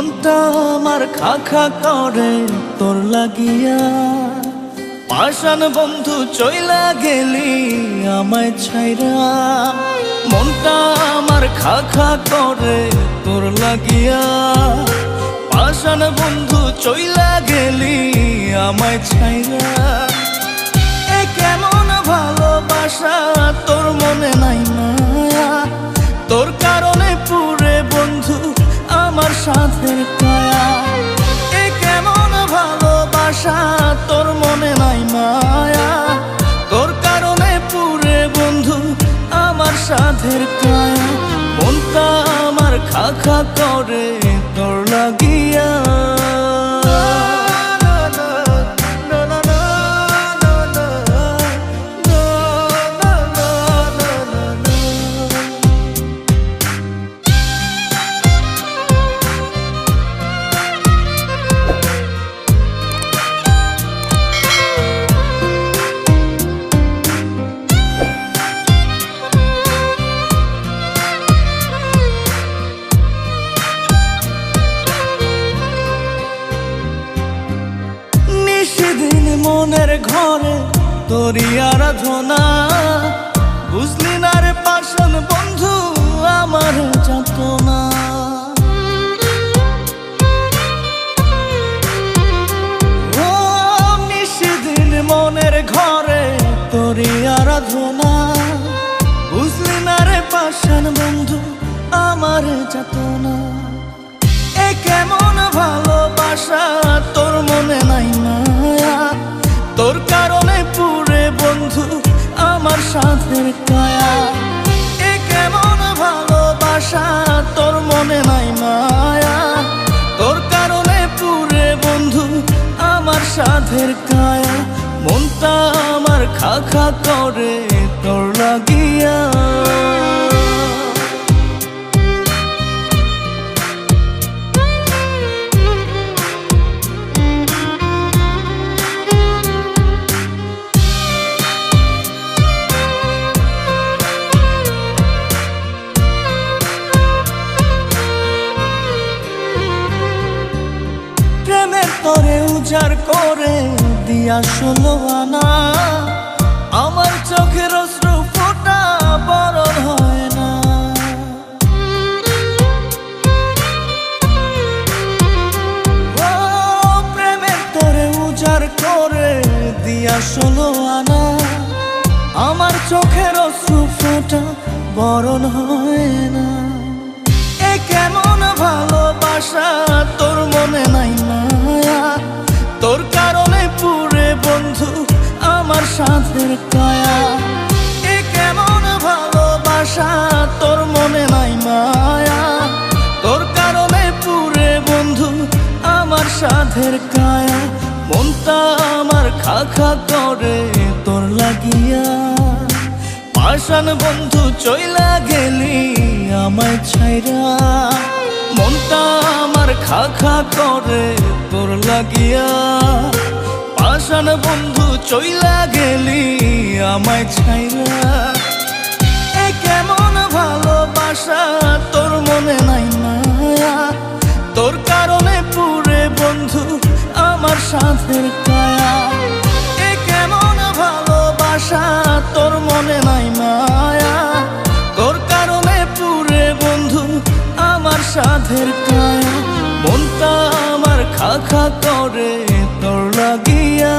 মনটা আমার খা খা করে, তোর লাগিয়া। পাশান বন্ধু চইলা গেলি আমায় ছাইরা। মনটা আমার খা খা করে, তোর লাগিয়া। পাশান বন্ধু চইলা গেলি আমায় ছাইরা। এ কেমন ভালোবাসা, তোর মনে নাই মায়া। তোর কারণে করে তোর লাগিয়া ঘরে তোরি আরাধনা। বুঝলি না রে পাশন বন্ধু, আমার যত না ও নিষেদিন মনের ঘরে বুঝলি না রে পাশান বন্ধু, আমার যত এ কেমন ভালোবাসা, তোর মনে নাই মায়া তোর কারণে পুরে বন্ধু, আমার সাথের কায়া। এ কেমন ভালোবাসা, তোর মনে নাই মায়া। তোর কারণে পুরে বন্ধু, আমার সাথের কায়া। মনটা আমার খা খা করে, তোর লাগিয়া উজাড় করে দিয়া ষোলো আনা। আমার চোখের অশ্রু ফোটা, বরণ হয় না। ও প্রেমের তরে উজাড় করে দিয়া ষোলো আনা। আমার চোখের অশ্রু ফোটা, বরণ হয় না। এ কেমন ভালোবাসা, তোর মনে নাই মায়া সাথের কায়া এ কেমন ভালোবাসা? তোর মনে নাই মায়া। তোর কারণে পুরে বন্ধু আমার সাধের কায়া। মনটা আমার খা খা করে তোর লাগিয়া। পাশান বন্ধু চইলা গেলি আমায় ছাইরা। মনটা আমার খা খা করে তোর লাগিয়া। পাশান বন্ধু চইলা গেলি, আমায় ছাইরা। এ কেমন ভালোবাসা, তোর মনে নাই মায়া। তোর কারণে পুরে বন্ধু আমার সাথের কায়া এ কেমন ভালোবাসা, তোর মনে নাই মায়া। তোর কারণে পুরে বন্ধু আমার সাধের কায়া মনটা আমার খা খা করে, তোর লাগিয়া